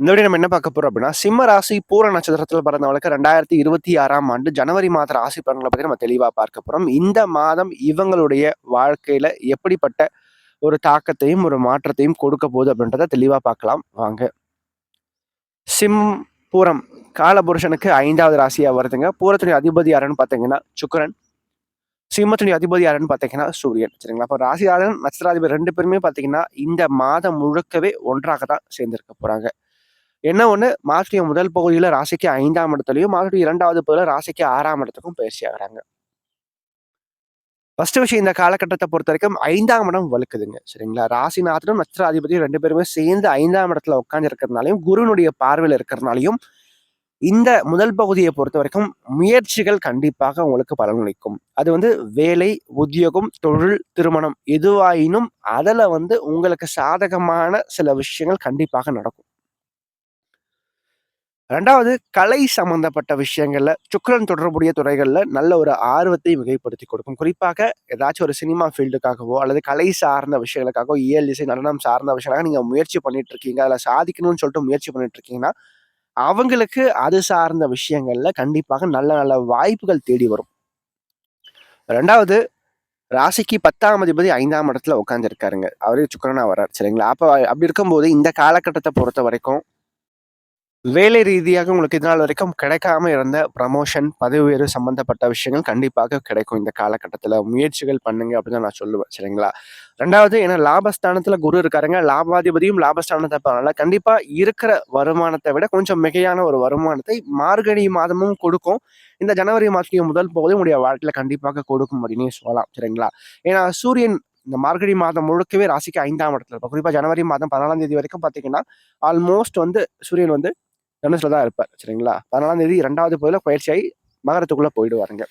இந்த வீடியோ நம்ம என்ன பார்க்க போறோம் அப்படின்னா சிம்ம ராசி பூர நட்சத்திரத்தில் பிறந்தவங்களுக்கு ரெண்டாயிரத்தி இருபத்தி ஆறாம் ஆண்டு ஜனவரி மாத ராசி பலன்களை பற்றி நம்ம தெளிவாக பார்க்க போறோம். இந்த மாதம் இவங்களுடைய வாழ்க்கையில எப்படிப்பட்ட ஒரு தாக்கத்தையும் ஒரு மாற்றத்தையும் கொடுக்க போகுது அப்படின்றத தெளிவாக பார்க்கலாம். வாங்க. சிம் பூரம் காலபுருஷனுக்கு ஐந்தாவது ராசியாக வருதுங்க. பூரத்துடைய அதிபதி யாருன்னு பார்த்தீங்கன்னா சுக்கரன். சிம்மத்துடைய அதிபதி யாருன்னு பார்த்தீங்கன்னா சூரியன். சரிங்களா? அப்போ ராசியாளன் நட்சத்திராதிபதி ரெண்டு பேருமே பார்த்தீங்கன்னா இந்த மாதம் முழுக்கவே ஒன்றாக தான் சேர்ந்திருக்க போகிறாங்க என்ன ஒன்று மாதத்துடைய முதல் பகுதியில் ராசிக்கு ஐந்தாம் இடத்துலையும் மாதத்துடைய இரண்டாவது பகுதியில் ராசிக்கு ஆறாம் இடத்துக்கும் பயிற்சி ஆகிறாங்க. ஃபர்ஸ்ட் விஷயம் இந்த காலகட்டத்தை பொறுத்த வரைக்கும் ஐந்தாம் இடம் வலுக்குதுங்க. சரிங்களா? ராசிநாதனும் நட்சத்திராதிபதியும் ரெண்டு பேருமே சேர்ந்து ஐந்தாம் இடத்துல உட்காந்து இருக்கிறதுனாலையும் குருனுடைய பார்வையில் இருக்கிறதுனாலையும் இந்த முதல் பகுதியை பொறுத்த வரைக்கும் முயற்சிகள் கண்டிப்பாக உங்களுக்கு பலனளிக்கும் அது வந்து வேலை உத்தியோகம் தொழில் திருமணம் எதுவாயினும் அதில் வந்து உங்களுக்கு சாதகமான சில விஷயங்கள் கண்டிப்பாக நடக்கும். ரெண்டாவது கலை சம்பந்தப்பட்ட விஷயங்கள்ல சுக்கரன் தொடர்புடைய துறைகள்ல நல்ல ஒரு ஆர்வத்தை மிகைப்படுத்தி கொடுக்கும். குறிப்பாக ஏதாச்சும் ஒரு சினிமா ஃபீல்டுக்காகவோ அல்லது கலை சார்ந்த விஷயங்களுக்காகவோ இயல் இசை நடனம் சார்ந்த விஷயங்களாக நீங்க முயற்சி பண்ணிட்டு இருக்கீங்க அதில் சாதிக்கணும்னு சொல்லிட்டு முயற்சி பண்ணிட்டு இருக்கீங்கன்னா அவங்களுக்கு அது சார்ந்த விஷயங்கள்ல கண்டிப்பாக நல்ல நல்ல வாய்ப்புகள் தேடி வரும். ரெண்டாவது ராசிக்கு பத்தாம் அதிபதி ஐந்தாம் இடத்துல உட்காந்துருக்காருங்க அவரே சுக்கரனா வர்றார் சரிங்களா? அப்போ அப்படி இருக்கும்போது இந்த காலகட்டத்தை பொறுத்த வரைக்கும் வேலை ரீதியாக உங்களுக்கு இதனால் வரைக்கும் கிடைக்காம இருந்த ப்ரமோஷன் பதவி உயர்வு சம்மந்தப்பட்ட விஷயங்கள் கண்டிப்பாக கிடைக்கும் இந்த காலகட்டத்தில். முயற்சிகள் பண்ணுங்க அப்படின்னு நான் சொல்லுவேன் சரிங்களா? ரெண்டாவது ஏன்னா லாபஸ்தானத்தில் குரு இருக்காருங்க. லாபாதிபதியும் லாபஸ்தானத்தை பண்ணல கண்டிப்பாக இருக்கிற வருமானத்தை விட கொஞ்சம் மிகையான ஒரு வருமானத்தை மார்கழி மாதமும் கொடுக்கும். இந்த ஜனவரி மாதத்தையும் முதல் பகுதி உங்களுடைய வாழ்க்கையில் கண்டிப்பாக கொடுக்கும் அப்படின்னு சொல்லலாம் சரிங்களா? ஏன்னா சூரியன் இந்த மார்கழி மாதம் முழுக்கவே ராசிக்கு ஐந்தாம் இடத்துல இருக்கும் குறிப்பாக ஜனவரி மாதம் பதினாலாம் தேதி வரைக்கும் பார்த்தீங்கன்னா ஆல்மோஸ்ட் வந்து சூரியன் வந்து தனுசுல தான் இருப்பார் சரிங்களா? பதினாலாம் தேதி இரண்டாவது பகுதியில் பயிற்சியாகி மகரத்துக்குள்ளே போயிடுவாருங்க.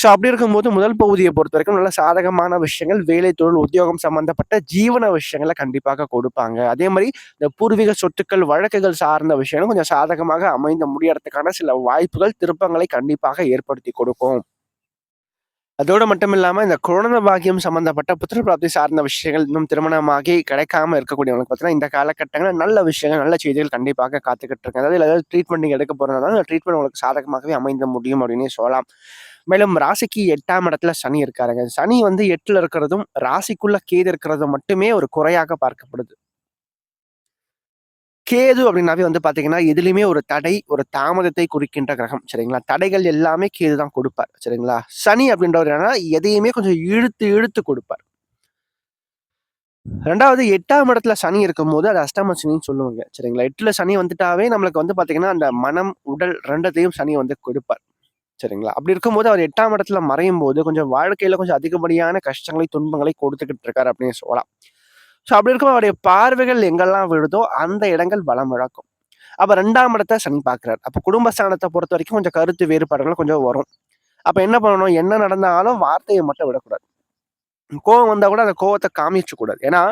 ஸோ அப்படி இருக்கும்போது முதல் பகுதியை பொறுத்த வரைக்கும் நல்ல சாதகமான விஷயங்கள் வேலை தொழில் உத்தியோகம் சம்பந்தப்பட்ட ஜீவன விஷயங்களை கண்டிப்பாக கொடுப்பாங்க. அதே மாதிரி இந்த பூர்வீக சொத்துக்கள் வழக்குகள் சார்ந்த விஷயங்களும் கொஞ்சம் சாதகமாக அமைந்த முடியறதுக்கான சில வாய்ப்புகள் திருப்பங்களை கண்டிப்பாக ஏற்படுத்தி கொடுக்கும். அதோடு மட்டும் இல்லாமல் இந்த குழந்தை பாக்கியம் சம்மந்தப்பட்ட புத்திரப்பிராப்தி சார்ந்த விஷயங்கள் இன்னும் திருமணமாகி கிடைக்காம இருக்கக்கூடியவங்களுக்கு பார்த்தீங்கன்னா இந்த காலகட்டங்களில் நல்ல விஷயங்கள் நல்ல செய்திகள் கண்டிப்பாக காத்துக்கிட்டு இருக்கு. அதாவது ஏதாவது ட்ரீட்மெண்ட் நீங்கள் எடுக்க போகிறதுனால அந்த ட்ரீட்மெண்ட் உங்களுக்கு சாதகமாகவே அமைந்த முடியும் அப்படின்னு சொல்லலாம். மேலும் ராசிக்கு எட்டாம் இடத்துல சனி இருக்காருங்க. சனி வந்து எட்டில் இருக்கிறதும் ராசிக்குள்ள கேது இருக்கிறதும் மட்டுமே ஒரு குறையாக பார்க்கப்படுது. கேது அப்படின்னாவே வந்து பாத்தீங்கன்னா எதுலையுமே ஒரு தடை ஒரு தாமதத்தை குறிக்கின்ற கிரகம் சரிங்களா? தடைகள் எல்லாமே கேது தான் கொடுப்பார் சரிங்களா? சனி அப்படின்றவர் என்னன்னா எதையுமே கொஞ்சம் இழுத்து இழுத்து கொடுப்பார். ரெண்டாவது எட்டாம் இடத்துல சனி இருக்கும்போது அது அஷ்டம சனின்னு சொல்லுவாங்க சரிங்களா? எட்டுல சனி வந்துட்டாவே நம்மளுக்கு வந்து பாத்தீங்கன்னா அந்த மனம் உடல் ரெண்டத்தையும் சனி வந்து கொடுப்பார் சரிங்களா? அப்படி இருக்கும்போது அவர் எட்டாம் இடத்துல மறையும் போது கொஞ்சம் வாழ்க்கையில கொஞ்சம் அதிகப்படியான கஷ்டங்களை துன்பங்களை கொடுத்துக்கிட்டு இருக்காரு அப்படின்னு சொல்லலாம். ஸோ அப்படி இருக்கும் அவருடைய பார்வைகள் எங்கெல்லாம் விழுதோ அந்த இடங்கள் பலம் இழக்கும் அப்போ ரெண்டாம் இடத்த சனி பார்க்குறாரு. அப்போ குடும்பஸ்தானத்தை பொறுத்த வரைக்கும் கொஞ்சம் கருத்து வேறுபாடுகள் கொஞ்சம் வரும். அப்போ என்ன பண்ணணும்? என்ன நடந்தாலும் வார்த்தையை மட்டும் விடக்கூடாது. கோவம் வந்தால் கூட அந்த கோவத்தை காமிச்சக்கூடாது. ஏன்னா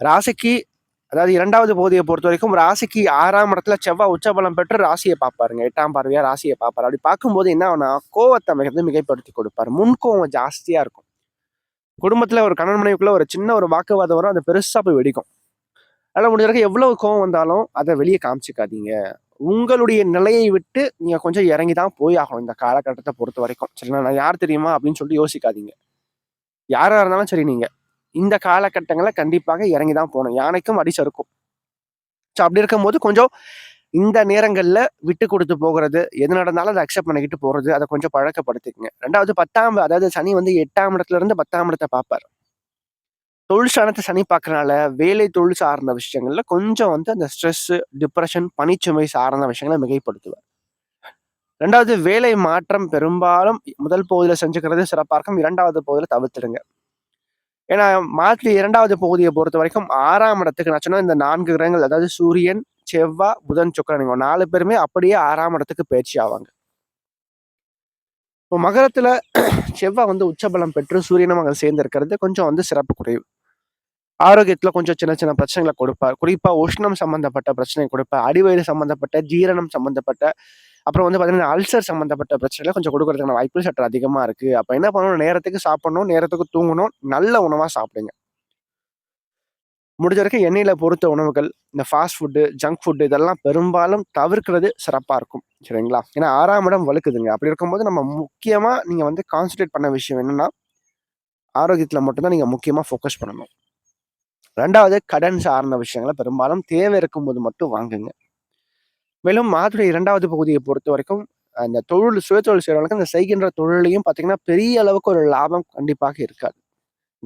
ராசிக்கு அதாவது இரண்டாவது பகுதியை பொறுத்த வரைக்கும் ராசிக்கு ஆறாம் இடத்துல செவ்வாய் உச்சபலம் பெற்று ராசியை பார்ப்பாருங்க. எட்டாம் பார்வையா ராசியை பார்ப்பாரு. அப்படி பார்க்கும்போது என்ன ஆகுனா கோவத்தை மிகுந்து மிகைப்படுத்தி கொடுப்பாரு. முன்கோவம் ஜாஸ்தியாக இருக்கும். குடும்பத்தில் ஒரு கணவன் மனைவிக்குள்ள ஒரு சின்ன ஒரு வாக்குவாதம் வரும். அது பெருசாக போய் வெடிக்கும். அதனால முடிஞ்ச வரைக்கும் எவ்வளவு கோவம் வந்தாலும் அதை வெளியே காமிச்சிக்காதீங்க. உங்களுடைய நிலையை விட்டு நீங்கள் கொஞ்சம் இறங்கி தான் போய் ஆகணும் இந்த காலகட்டத்தை பொறுத்த வரைக்கும். சரிங்களா? நான் யார் தெரியுமா? அப்படின்னு சொல்லிட்டு யோசிக்காதீங்க. யாராக இருந்தாலும் சரி நீங்கள் இந்த காலகட்டங்களை கண்டிப்பாக இறங்கி தான் போகணும். யானைக்கும் அடி சறுக்கும். ஸோ அப்படி இருக்கும்போது கொஞ்சம் இந்த நேரங்களில் விட்டு கொடுத்து போகிறது எது நடந்தாலும் அதை அக்செப்ட் பண்ணிக்கிட்டு போகிறது அதை கொஞ்சம் பழக்கப்படுத்திக்கங்க. ரெண்டாவது பத்தாம் அதாவது சனி வந்து எட்டாம் இடத்துல இருந்து பத்தாம் இடத்தை பார்ப்பார். தொழில் சனி பார்க்கறனால வேலை தொழில் சார்ந்த விஷயங்கள்ல கொஞ்சம் வந்து அந்த ஸ்ட்ரெஸ் டிப்ரெஷன் பனிச்சுமை சார்ந்த விஷயங்களை மிகைப்படுத்துவார். ரெண்டாவது வேலை மாற்றம் பெரும்பாலும் முதல் பகுதியில் செஞ்சுக்கிறது சிறப்பாக இருக்கும். இரண்டாவது பகுதியில் தவிர்த்துடுங்க. ஏன்னா மாற்றி இரண்டாவது பகுதியை பொறுத்த வரைக்கும் ஆறாம் இடத்துக்கு நான் சொன்னால் இந்த நான்கு கிரகங்கள் அதாவது சூரியன் செவ்வாய் புதன் சுக்கரன் இவங்க நாலு பேருமே அப்படியே ஆறாம் இடத்துக்கு பயிற்சி ஆவாங்க. இப்போ மகரத்தில் செவ்வாய் வந்து உச்சபலம் பெற்று சூரியனும் அங்கே சேர்ந்திருக்கிறது கொஞ்சம் வந்து சிறப்பு குறைவு ஆரோக்கியத்தில் கொஞ்சம் சின்ன சின்ன பிரச்சனைகளை கொடுப்பார். குறிப்பாக உஷ்ணம் சம்மந்தப்பட்ட பிரச்சனை கொடுப்பார். அடிவயிறு சம்மந்தப்பட்ட ஜீரணம் சம்மந்தப்பட்ட அப்புறம் வந்து பார்த்தீங்கன்னா அல்சர் சம்மந்தப்பட்ட பிரச்சனைகளை கொஞ்சம் கொடுக்கறதுக்கான வாய்ப்பு சற்று அதிகமாக இருக்குது அப்போ என்ன பண்ணணும்? நேரத்துக்கு சாப்பிடணும் நேரத்துக்கு தூங்கணும் நல்ல உணவாக சாப்பிடுங்க. முடிஞ்ச வரைக்கும் எண்ணெயில் பொறுத்த உணவுகள் இந்த ஃபாஸ்ட் ஃபுட்டு ஜங்க் ஃபுட்டு இதெல்லாம் பெரும்பாலும் தவிர்க்கிறது சிறப்பாக இருக்கும். சரிங்களா? ஏன்னா ஆறாம் இடம் வலுக்குதுங்க. அப்படி இருக்கும்போது நம்ம முக்கியமாக நீங்கள் வந்து கான்சன்ட்ரேட் பண்ண விஷயம் என்னென்னா ஆரோக்கியத்தில் மட்டும்தான் நீங்கள் முக்கியமாக ஃபோக்கஸ் பண்ணணும். ரெண்டாவது கடன் சார்ந்த விஷயங்களை பெரும்பாலும் தேவை இருக்கும்போது மட்டும் வாங்குங்க. மேலும் மாதுளை இரண்டாவது பகுதியை பொறுத்த வரைக்கும் அந்த தொழில் சுயத்தொழில் செய்கிறவங்களுக்கு அந்த செய்கின்ற தொழிலையும் பார்த்தீங்கன்னா பெரிய அளவுக்கு ஒரு லாபம் கண்டிப்பாக இருக்காது.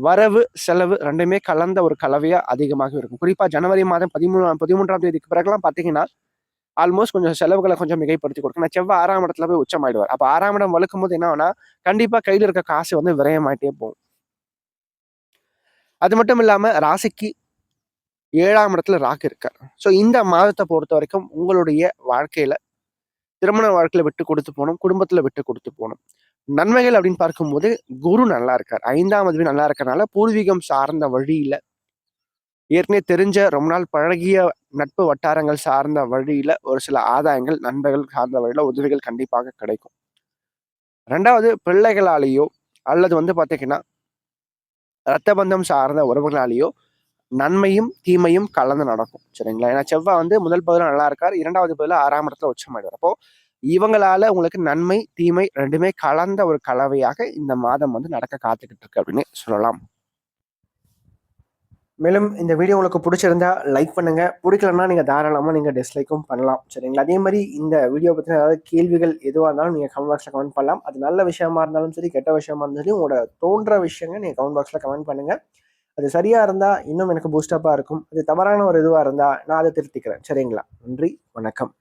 வரவு செலவு ரெண்டுமே கலந்த ஒரு கலவையாக அதிகமாக இருக்கும். குறிப்பாக ஜனவரி மாதம் பதிமூணு பதிமூன்றாம் தேதிக்கு பிறகுலாம் பார்த்தீங்கன்னா ஆல்மோஸ்ட் கொஞ்சம் செலவுகளை கொஞ்சம் மிகைப்படுத்தி கொடுக்கும். நான் செவ்வாய் ஆறாம் இடத்துல போய் உச்சமாயிடுவார். அப்போ ஆறாம் இடம் வளர்க்கும் போது என்ன ஆகுனா கண்டிப்பாக கையில் இருக்க காசு வந்து விரயமாயிட்டே போகும். அது மட்டும் இல்லாமல் ராசிக்கு ஏழாம் இடத்துல ராக்கு இருக்கார். ஸோ இந்த மாதத்தை பொறுத்த வரைக்கும் உங்களுடைய வாழ்க்கையில திருமண வாழ்க்கையில விட்டு கொடுத்து போகணும் குடும்பத்துல விட்டு கொடுத்து போகணும். நன்மைகள் அப்படின்னு பார்க்கும்போது குரு நல்லா இருக்கார். ஐந்தாம் அதிபதி நல்லா இருக்கறனால பூர்வீகம் சார்ந்த வழியில ஏற்கனவே தெரிஞ்ச ரொம்ப நாள் பழகிய நட்பு வட்டாரங்கள் சார்ந்த வழியில ஒரு சில ஆதாயங்கள் நண்பர்கள் சார்ந்த வழியில உதவிகள் கண்டிப்பாக கிடைக்கும். ரெண்டாவது பிள்ளைகளாலேயோ அல்லது வந்து பார்த்தீங்கன்னா ரத்த பந்தம் சார்ந்த உறவுகளாலேயோ நன்மையும் தீமையும் கலந்து நடக்கும். சரிங்களா? ஏன்னா செவ்வாய் வந்து முதல் பகுதியில் நல்லா இருக்கார். இரண்டாவது பகுதியில் ஆறாம் இடத்துல உச்சமாயிடுவார். அப்போ இவங்களால உங்களுக்கு நன்மை தீமை ரெண்டுமே கலந்த ஒரு கலவையாக இந்த மாதம் வந்து நடக்க காத்துக்கிட்டு இருக்கு அப்படின்னு சொல்லலாம். மேலும் இந்த வீடியோ உங்களுக்கு பிடிச்சிருந்தா லைக் பண்ணுங்க. பிடிக்கலன்னா நீங்க தாராளமாக நீங்க டிஸ்லைக்கும் பண்ணலாம். சரிங்களா? அதே மாதிரி இந்த வீடியோ பற்றின ஏதாவது கேள்விகள் எதுவாக இருந்தாலும் நீங்க கமெண்ட் பாக்ஸ்ல கமெண்ட் பண்ணலாம். அது நல்ல விஷயமா இருந்தாலும் சரி கெட்ட விஷயமா இருந்தாலும் சரி உங்களோட தோன்ற விஷயங்கள் நீங்க கமெண்ட் பாக்ஸ்ல கமெண்ட் பண்ணுங்க. அது சரியாக இருந்தால் இன்னும் எனக்கு பூஸ்டப்பாக இருக்கும். அது தவறான ஒரு இதுவாக இருந்தால் நான் அதை திருத்திக்கிறேன். சரிங்களா? நன்றி வணக்கம்.